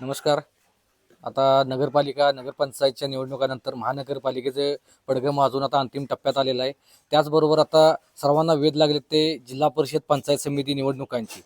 नमस्कार. आता नगरपालिका नगरपंचायतच्या निवडणुकानंतर महानगरपालिकेचे पडगम अजून आता अंतिम टप्प्यात आलेला आहे. त्याचबरोबर आता सर्वांना वेध लागले ते जिल्हा परिषद पंचायत समिती निवडणुकांची.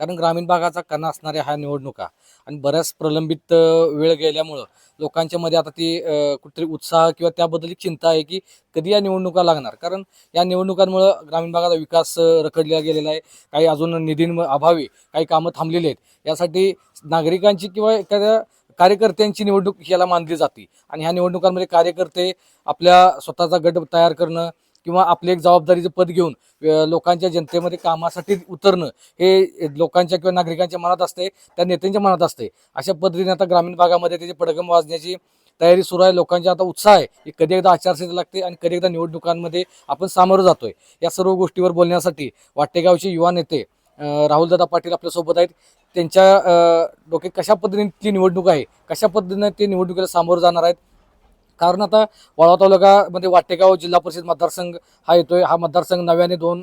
कारण ग्रामीण भागाचा कणा असणाऱ्या ह्या निवडणुका आणि बऱ्याच प्रलंबित वेळ गेल्यामुळं लोकांच्या मध्ये आता ती कुठेतरी उत्साह किंवा त्याबद्दल एक चिंता आहे की कधी या निवडणुका लागणार? कारण या निवडणुकांमुळं ग्रामीण भागाचा विकास रखडला गेलेला आहे. काही अजून निधीं अभावी काही कामं थांबलेली आहेत. यासाठी नागरिकांची किंवा एखाद्या कार्यकर्त्यांची निवडणूक याला मानली जाते. आणि ह्या निवडणुकांमध्ये कार्यकर्ते आपल्या स्वतःचा गट तयार करणं किंवा आपले एक जबाबदारीचं पद घेऊन लोकांच्या जनतेमध्ये कामासाठी उतरणं हे लोकांच्या किंवा नागरिकांच्या मनात असते त्या नेत्यांच्या मनात असते. अशा पद्धतीने आता ग्रामीण भागामध्ये त्याचे पडगम वाजण्याची तयारी सुरू आहे. लोकांच्या आता उत्साह आहे की कधी एकदा आचारसंहिता लागते आणि कधी एकदा निवडणुकांमध्ये आपण सामोरं जातोय. या सर्व गोष्टीवर बोलण्यासाठी वाटेगावचे युवा नेते राहुलदादा पाटील आपल्यासोबत आहेत. त्यांच्या डोके कशा पद्धतीने ती निवडणूक आहे कशा पद्धतीने ते निवडणुकीला सामोरं जाणार आहेत कारण आता वाळवा तालुक्यामध्ये वाटेगाव जिल्हा परिषद मतदारसंघ हा येतोय. हा मतदारसंघ नव्याने दोन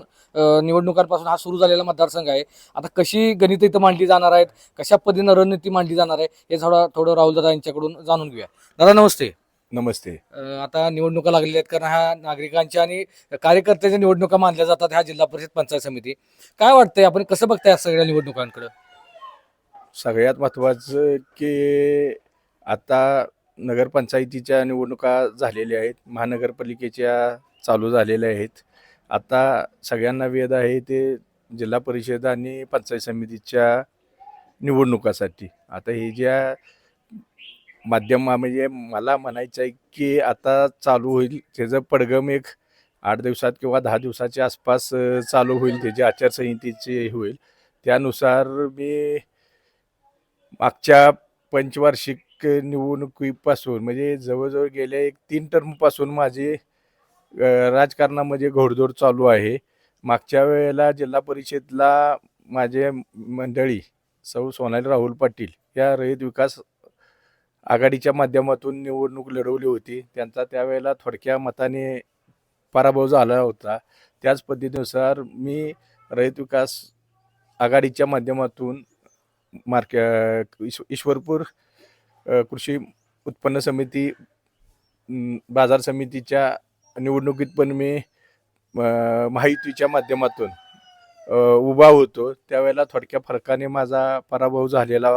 निवडणुकांपासून हा सुरू झालेला मतदारसंघ आहे. आता कशी गणित इथं मांडली जाणार आहेत? कशा पद्धतीनं रणनीती मांडली जाणार आहे? हे थोडं थोडं राहुलदादा यांच्याकडून जाणून घेऊया. दादा नमस्ते. नमस्ते. आता निवडणुका लागलेल्या आहेत कारण ह्या नागरिकांच्या आणि कार्यकर्त्यांच्या निवडणुका मानल्या जातात ह्या जिल्हा परिषद पंचायत समिती. काय वाटतंय? आपण कसं बघताय या सगळ्या निवडणुकांकडे? सगळ्यात महत्त्वाचं की आता नगरपंचायतीच्या निवडणुका झालेल्या आहेत महानगरपालिकेच्या चालू झालेल्या आहेत. आता सगळ्यांना वेध आहे ते जिल्हा परिषद आणि पंचायत समितीच्या निवडणुकासाठी. आता हे ज्या माध्यम म्हणजे मला म्हणायचं आहे की आता चालू होईल त्याचं पडगम एक आठ दिवसात किंवा दहा दिवसाच्या आसपास चालू होईल त्याची आचारसंहितेचे हे होईल त्यानुसार मी मागच्या पंचवार्षिक निवडणुकीपासून म्हणजे जवळजवळ गेल्या एक तीन टर्मपासून माझे राजकारणामध्ये घोडदौड चालू आहे. मागच्या वेळेला जिल्हा परिषदला माझे मंडळी सौ सोनाली राहुल पाटील या रयत विकास आघाडीच्या माध्यमातून निवडणूक लढवली होती. त्यांचा त्यावेळेला थोडक्या मताने पराभव झाला होता. त्याच पद्धतीनुसार मी रहित विकास आघाडीच्या माध्यमातून मार्के ईश्वरपूर कृषी उत्पन्न समिती बाजार समितीच्या निवडणुकीत पण मी माहितीच्या माध्यमातून उभा होतो. त्यावेळेला थोडक्या फरकाने माझा पराभव झालेला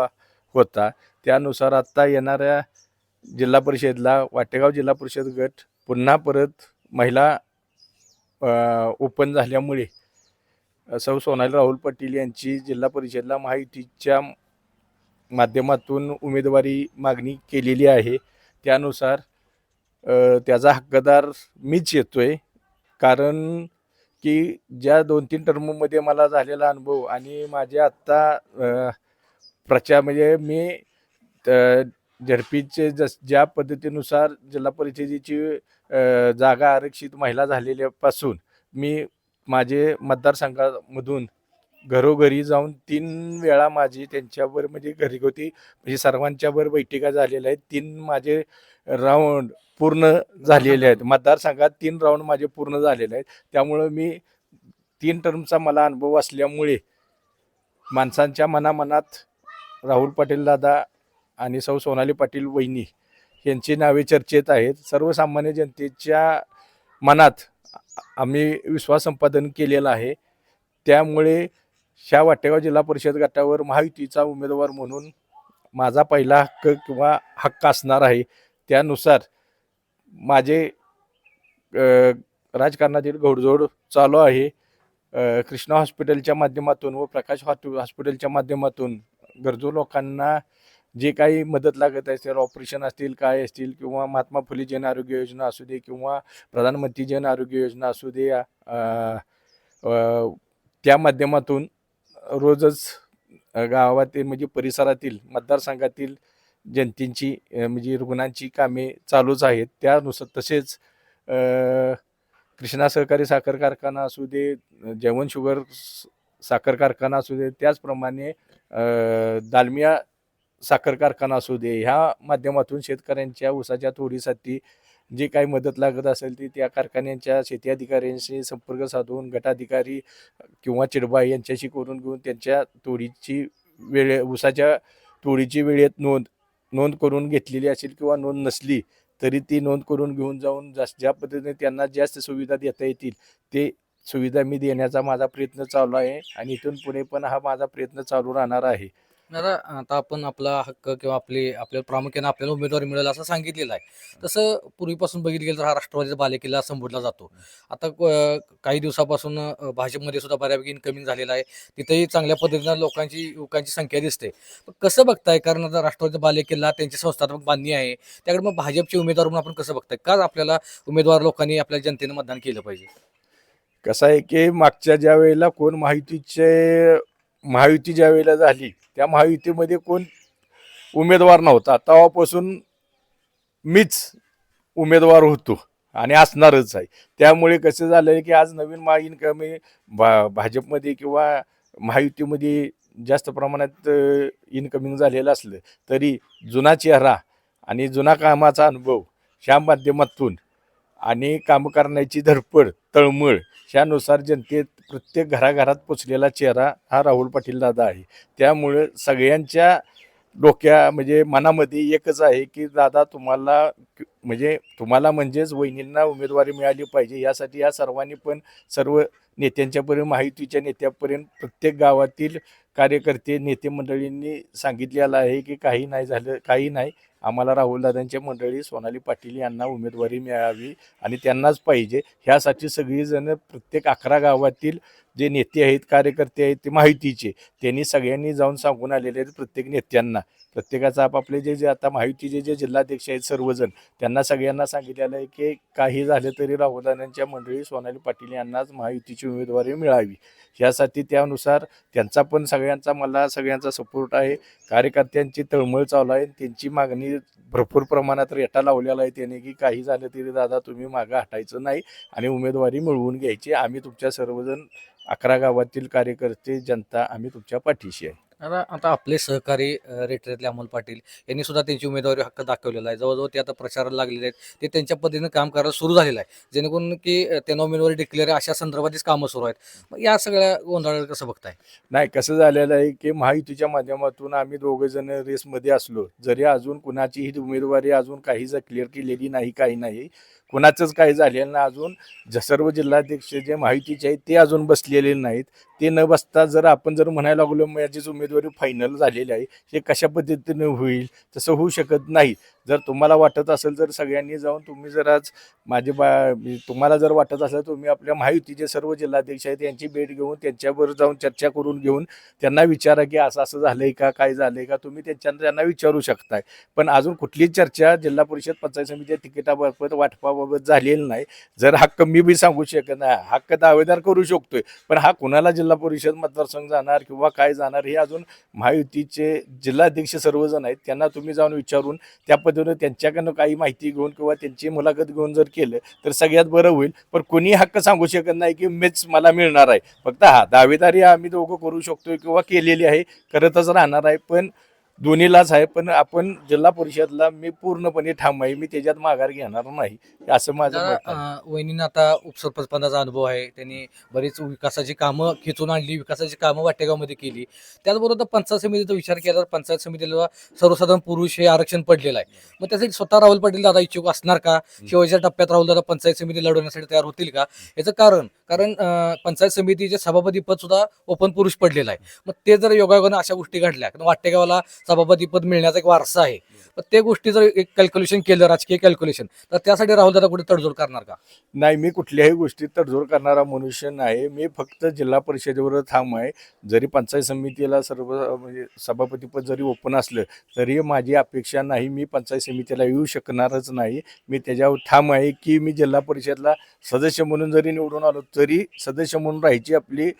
होता. त्यानुसार आत्ता येणाऱ्या जिल्हा परिषदला वाटेगाव जिल्हा परिषद गट पुन्हा परत महिला ओपन झाल्यामुळे सौ सोनाली राहुल पाटील यांची जिल्हा परिषदला महायुतीच्या माध्यमातून उमेदवारी मागणी केलेली आहे. त्यानुसार त्याचा हक्कदार मीच येतोय. कारण की ज्या दोन तीन टर्ममध्ये मला झालेला अनुभव आणि माझे आत्ता प्रचार म्हणजे मी झडपीचे जस ज्या पद्धतीनुसार जिल्हा परिषदेची जागा आरक्षित महिला झालेल्यापासून मी माझे मतदारसंघामधून घरोघरी जाऊन तीन वेळा माझी त्यांच्यावर म्हणजे घरगुती म्हणजे सर्वांच्यावर बैठका झालेल्या आहेत. तीन माझे राऊंड पूर्ण झालेले आहेत. मतदारसंघात तीन राऊंड माझे पूर्ण झालेले आहेत. त्यामुळं मी तीन टर्मचा मला अनुभव असल्यामुळे माणसांच्या मनामनात राहुल पाटील दादा आणि सौ सोनाली पाटील वहिनी यांची नावे चर्चेत आहेत. सर्वसामान्य जनतेच्या मनात आम्ही विश्वास संपादन केलेला आहे. त्यामुळे ह्या वाटेगाव जिल्हा परिषद गटावर महायुतीचा उमेदवार म्हणून माझा पहिला हक्क किंवा हक्क असणार आहे. त्यानुसार माझे राजकारणातील घोडजोड चालू आहे. कृष्णा हॉस्पिटलच्या माध्यमातून व प्रकाश हॉट- हॉस्पिटलच्या माध्यमातून गरजू लोकांना जे काही मदत लागत असेल ऑपरेशन असतील काय असतील किंवा महात्मा फुले जन आरोग्य योजना असू दे किंवा प्रधानमंत्री जन आरोग्य योजना असू दे त्या माध्यमातून रोजच गावातील म्हणजे परिसरातील मतदारसंघातील जनतेची म्हणजे रुग्णांची कामे चालूच आहेत. त्यानुसार तसेच कृष्णा सहकारी साखर कारखाना असू दे जेवण शुगर साखर कारखाना असू दे त्याचप्रमाणे दालमिया साखर कारखाना असू दे ह्या माध्यमातून शेतकऱ्यांच्या ऊसाच्या तोडीसाठी जे काही मदत लागत असेल ती त्या कारखान्यांच्या शेती अधिकाऱ्यांशी संपर्क साधून गटाधिकारी किंवा चिडबाई यांच्याशी करून घेऊन त्यांच्या तोडीची वेळे ऊसाच्या तोडीची वेळेत नोंद नोंद करून घेतलेली असेल किंवा नोंद नसली तरी ती नोंद करून घेऊन जाऊन जास्त ज्या पद्धतीने त्यांना जास्त सुविधा देता येतील ते सुविधा मी देण्याचा माझा प्रयत्न चालू आहे आणि इथून पुढे पण हा माझा प्रयत्न चालू राहणार आहे. दादा आता आपण आपला हक्क किंवा आपले आपल्या प्रामुख्याने आपल्याला उमेदवारी मिळेल असं सांगितलेलं आहे. तसं पूर्वीपासून बघितलं गेलं तर हा राष्ट्रवादीचा बालेकिल्ला संबोधला जातो. आता काही दिवसापासून भाजपमध्ये सुद्धा बऱ्यापैकी इन्कमिंग झालेलं आहे. तिथेही चांगल्या पद्धतीनं लोकांची युवकांची संख्या दिसते. पण कसं बघताय? कारण आता राष्ट्रवादीचा बालेकिल्ला त्यांची संस्थात्मक बांधणी आहे. त्याकडे मग भाजपचे उमेदवार म्हणून आपण कसं बघताय? का आपल्याला उमेदवार लोकांनी आपल्या जनतेनं मतदान केलं पाहिजे? कसं आहे की मागच्या ज्या वेळेला कोण माहितीचे महायुती ज्या वेळेला झाली त्या महायुतीमध्ये कोण उमेदवार नव्हता तेव्हापासून मीच उमेदवार होतो आणि असणारच आहे. त्यामुळे कसं झालं आहे की आज नवीन महा इन्कमी भा भाजपमध्ये किंवा महायुतीमध्ये जास्त प्रमाणात इन्कमिंग झालेलं असलं तरी जुना चेहरा आणि जुना कामाचा अनुभव ह्या माध्यमातून आणि काम करण्याची धडपड तळमळ ह्यानुसार जनतेत प्रत्येक घराघरात पोचलेला चेहरा हा राहुल पाटील दादा आहे. त्यामुळे सगळ्यांच्या डोक्या म्हणजे मनामध्ये एकच आहे की दादा तुम्हाला म्हणजे तुम्हाला म्हणजेच वहिनींना उमेदवारी मिळाली पाहिजे यासाठी या सर्वांनी पण सर्व नेत्यांच्यापर्यंत माहितीच्या नेत्यापर्यंत प्रत्येक गावातील कार्यकर्ते नेते मंडळींनी सांगितलेलं आहे की काही नाही झालं काही नाही. आम्हाला राहुलदादांच्या मंडळी सोनाली पाटील यांना उमेदवारी मिळावी आणि त्यांनाच पाहिजे. ह्यासाठी सगळीजण प्रत्येक अकरा गावातील जे नेते आहेत कार्यकर्ते आहेत ते माहितीचे. त्यांनी सगळ्यांनी जाऊन सांगून आलेले आहेत प्रत्येक नेत्यांना. प्रत्येकाचं आपापले जे जे आता माहितीचे जे जिल्हाध्यक्ष आहेत सर्वजण त्यांना सगळ्यांना सांगितलेलं आहे की काही झालं तरी राहुलदादांच्या मंडळी सोनाली पाटील यांनाच महायुतीची उमेदवारी मिळावी. यासाठी त्यानुसार त्यांचा पण सगळ्यांचा मला सगळ्यांचा सपोर्ट आहे. कार्यकर्त्यांची तळमळ चालू आहे. त्यांची मागणी भरपूर प्रमाणात रेटा लावलेला आहे त्याने की काही झालं तरी दादा तुम्ही मागं हटायचं नाही आणि उमेदवारी मिळवून घ्यायची. आम्ही तुमच्या सर्वजण अकरा गावातील कार्यकर्ते जनता आम्ही तुमच्या पाठीशी आहे. आता आता आपले सहकारी रेटरेतले अमोल पाटील यांनी सुद्धा त्यांची उमेदवारी हक्क दाखवलेला आहे. जवळजवळ ते आता प्रचाराला लागलेले आहेत. ते त्यांच्या पद्धतीनं काम करायला सुरू झालेलं आहे. जेणेकरून की त्यांना उमेदवारी डिक्लेअर अशा संदर्भातच कामं सुरू आहेत. मग या सगळ्या गोंधळाला कसं बघताय? नाही कसं झालेलं आहे की महायुतीच्या माध्यमातून आम्ही दोघं जण रेसमध्ये असलो जरी अजून कुणाची ही उमेदवारी अजून काही क्लिअर केलेली नाही काही नाही कुणाचंच काही झालेलं नाही अजून. ज सर्व जिल्हाध्यक्ष जे माहितीचे आहेत ते अजून बसलेले नाहीत. ते न बसता जर आपण जर म्हणायला लागलो माझीच उमेदवारी फायनल झालेली आहे. हे कशा पद्धतीने होईल? तसं होऊ शकत नाही. जर तुम्हाला वाटत असेल तर सगळ्यांनी जाऊन तुम्ही जर आज माझे बा तुम्हाला जर वाटत असेल तुम्ही आपल्या महायुतीचे सर्व जिल्हाध्यक्ष आहेत यांची भेट घेऊन त्यांच्याबरोबर जाऊन चर्चा करून घेऊन त्यांना विचारा की असं असं झालंय का काय झालंय का तुम्ही त्यांच्या त्यांना विचारू शकताय. पण अजून कुठलीच चर्चा जिल्हा परिषद पंचायत समितीच्या तिकिटाबाबत वाटपाबाबत झालेली नाही. जर हक्क मी बी सांगू शकत नाही. हक्क दावेदार करू शकतोय. पण हा कुणाला जिल्हा परिषद मतदारसंघ जाणार किंवा काय जाणार हे अजून महायुतीचे जिल्हाध्यक्ष सर्वजण आहेत त्यांना तुम्ही जाऊन विचारून त्या पद्धतीनं त्यांच्याकडनं काही माहिती घेऊन किंवा त्यांची मुलाखत घेऊन जर केलं तर सगळ्यात बरं होईल. पण कोणी हक्क सांगू शकत नाही की मीच मला मिळणार आहे. फक्त हा दावेदारी आम्ही दोघं करू शकतोय किंवा केलेली आहे करतच राहणार आहे. पण दोन्हीलाच आहे पण आपण जिल्हा परिषदला मी पूर्णपणे ठाम आहे मी त्याच्यात माघार घेणार नाही असं माझं जरा, मत आहे. अ, वहिनींना आता उपसरपंच पदाचा अनुभव आहे. त्यांनी बरीच विकासाची कामं खेचून आणली विकासाची कामं वाटेगावमध्ये केली. त्याचबरोबर पंचायत समितीचा विचार केला तर पंचायत समितीला सर्वसाधारण पुरुष हे आरक्षण पडलेलं आहे. मग त्यासाठी स्वतः राहुल पाटील दादा इच्छुक असणार का? शेवटच्या टप्प्यात राहुल दादा पंचायत समिती लढवण्यासाठी तयार होतील का? याचं कारण कारण अ, पंचायत समितीचे सभापती पद सुद्धा ओपन पुरुष पडलेलं आहे. मग ते जर योगायोगानं अशा गोष्टी घडल्या कारण वाटेगावला सभापती पद मिळण्याचा एक वारसा आहे. पण ते गोष्टी जर एक कॅल्क्युलेशन केलं राजकीय कॅल्क्युलेशन तर त्यासाठी राहुल दादा कुठे तडजोड करणार का? नाही मी कुठल्याही गोष्टीत तडजोड करणारा मनुष्य नाही. मी फक्त जिल्हा परिषदेवर ठाम आहे. जरी पंचायत समितीला सर्व म्हणजे सभापतीपद जरी ओपन असलं तरी माझी अपेक्षा नाही. मी पंचायत समितीला येऊ शकणारच नाही. मी त्याच्यावर ठाम आहे की मी जिल्हा परिषदला सदस्य म्हणून जरी निवडून आलो तरी सदस्य म्हणून राहायची आपली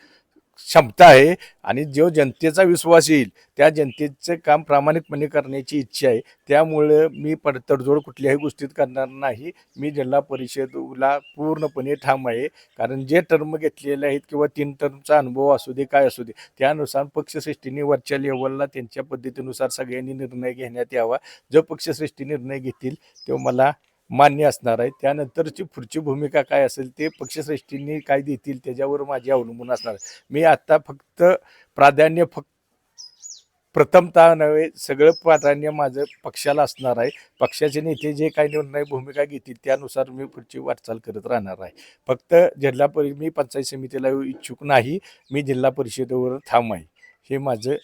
क्षमता आहे आणि जो जनतेचा विश्वास येईल त्या जनतेचं काम प्रामाणिकपणे करण्याची इच्छा आहे. त्यामुळं मी पड तडजोड कुठल्याही गोष्टीत करणार नाही. मी जिल्हा परिषदला पूर्णपणे ठाम आहे. कारण जे टर्म घेतलेले आहेत किंवा तीन टर्मचा अनुभव असू दे काय असू दे त्यानुसार पक्षश्रेष्ठीने वरच्या लेवलला त्यांच्या पद्धतीनुसार सगळ्यांनी निर्णय घेण्यात यावा. जो पक्षश्रेष्ठी निर्णय घेतील तो मला मान्य असणार आहे. त्यानंतरची पुढची भूमिका काय असेल ते पक्षश्रेष्ठींनी काय देतील त्याच्यावर माझी अवलंबून असणार आहे. मी आत्ता फक्त प्राधान्य फक्त प्रथमतः नव्हे सगळं प्राधान्य माझं पक्षाला असणार आहे. पक्षाचे नेते जे काही निर्णय भूमिका घेतील त्यानुसार मी पुढची वाटचाल करत राहणार आहे. फक्त जिल्हा परि मी पंचायत समितीला इच्छुक नाही. मी जिल्हा परिषदेवर ठाम आहे. हे माझं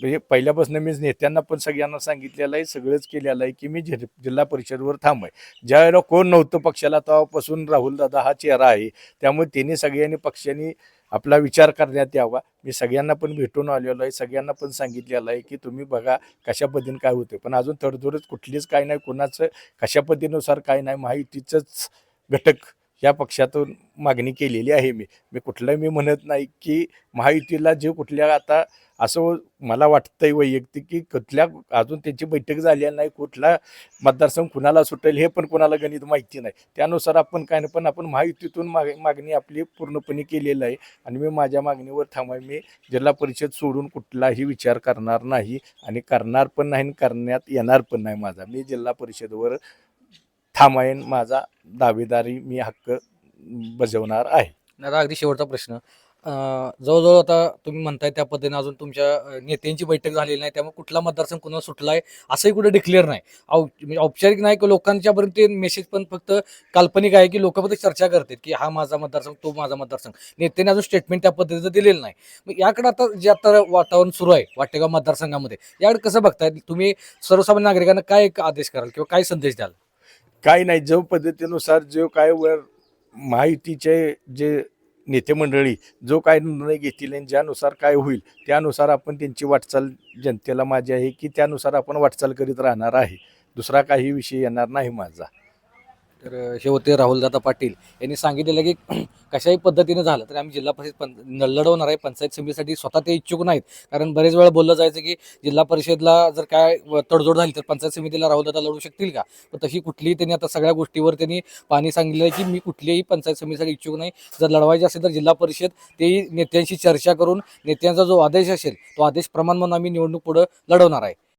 म्हणजे पहिल्यापासून मी नेत्यांना पण सगळ्यांना सांगितलेलं आहे सगळंच केलेलं आहे की मी जि जिल्हा परिषदवर थांब आहे ज्यावेळेला कोण नव्हतं पक्षाला तेव्हापासून राहुल दादा हा चेहरा आहे. त्यामुळे त्यांनी सगळ्यांनी पक्षांनी आपला विचार करण्यात यावा. मी सगळ्यांना पण भेटून आलेलो आहे सगळ्यांना पण सांगितलेलं आहे की तुम्ही बघा कशा पद्धतीने काय होते पण अजून थोडं कुठलीच काय नाही कोणाचं कशा पद्धतीनुसार काय नाही माहितीचंच घटक या पक्षातून मागणी केलेली आहे मी. मी कुठलं मी म्हणत नाही की महायुतीला जे कुठल्या आता असं मला वाटतंय वैयक्तिक की कुठल्या अजून त्यांची बैठक झाली नाही कुठला मतदारसंघ कुणाला सुटेल हे पण कुणाला गणित माहिती नाही. त्यानुसार आपण काय नाही पण आपण महायुतीतून माग मागणी आपली पूर्णपणे केलेलं आहे. आणि मी माझ्या मागणीवर थांबाय मी जिल्हा परिषद सोडून कुठलाही विचार करणार नाही आणि करणार पण नाही आणि करण्यात येणार पण नाही माझा. मी जिल्हा परिषदवर थांबायन माझा दावेदारी मी हक्क बजावणार आहे. आता अगदी शेवटचा प्रश्न. अं, जवळजवळ आता तुम्ही म्हणताय त्या पद्धतीने अजून तुमच्या अं, नेत्यांची बैठक झालेली नाही त्यामुळे कुठला मतदारसंघ कुणाला सुटला आहे असंही कुठे डिक्लेअर नाही. औ- म्हणजे औपचारिक नाही की लोकांच्यापर्यंत ते मेसेज पण फक्त काल्पनिक आहे की लोक फक्त चर्चा करतात की हा माझा मतदारसंघ तो माझा मतदारसंघ. नेत्याने अजून स्टेटमेंट त्या पद्धतीचं दिलेलं नाही. मग याकडे आता जे आता वातावरण सुरू आहे वाटेगाव मतदारसंघामध्ये याकडे कसं बघताय? तुम्ही सर्वसामान्य नागरिकांना काय एक आदेश कराल किंवा काय संदेश द्याल? काय नाही जो पद्धतीनुसार जो काय वर माहितीचे जे नेते मंडळी जो काय निर्णय घेतील आणि ज्यानुसार काय होईल त्यानुसार आपण त्यांची वाटचाल जनतेला माझी आहे की त्यानुसार आपण वाटचाल करीत राहणार आहे. दुसरा काही विषय येणार नाही माझा. तर हे होते राहुलदादा पाटील यांनी सांगितलेलं की कशाही पद्धतीने झालं तर आम्ही जिल्हा परिषद पं न- लढवणार आहे. पंचायत समितीसाठी स्वतः ते इच्छुक नाहीत. कारण बरेच वेळा बोललं जायचं की जिल्हा परिषदला जर काय तडजोड झाली तर पंचायत समितीला राहुलदादा लढू शकतील का? पण तशी कुठलीही त्यांनी आता सगळ्या गोष्टीवर त्यांनी पाणी सांगितलं आहे की मी कुठलीही पंचायत समितीसाठी इच्छुक नाही. जर लढवायचे असेल तर जिल्हा परिषद तेही नेत्यांशी चर्चा करून नेत्यांचा जो आदेश असेल तो आदेश प्रमाण म्हणून आम्ही निवडणूक पुढं लढवणार आहे.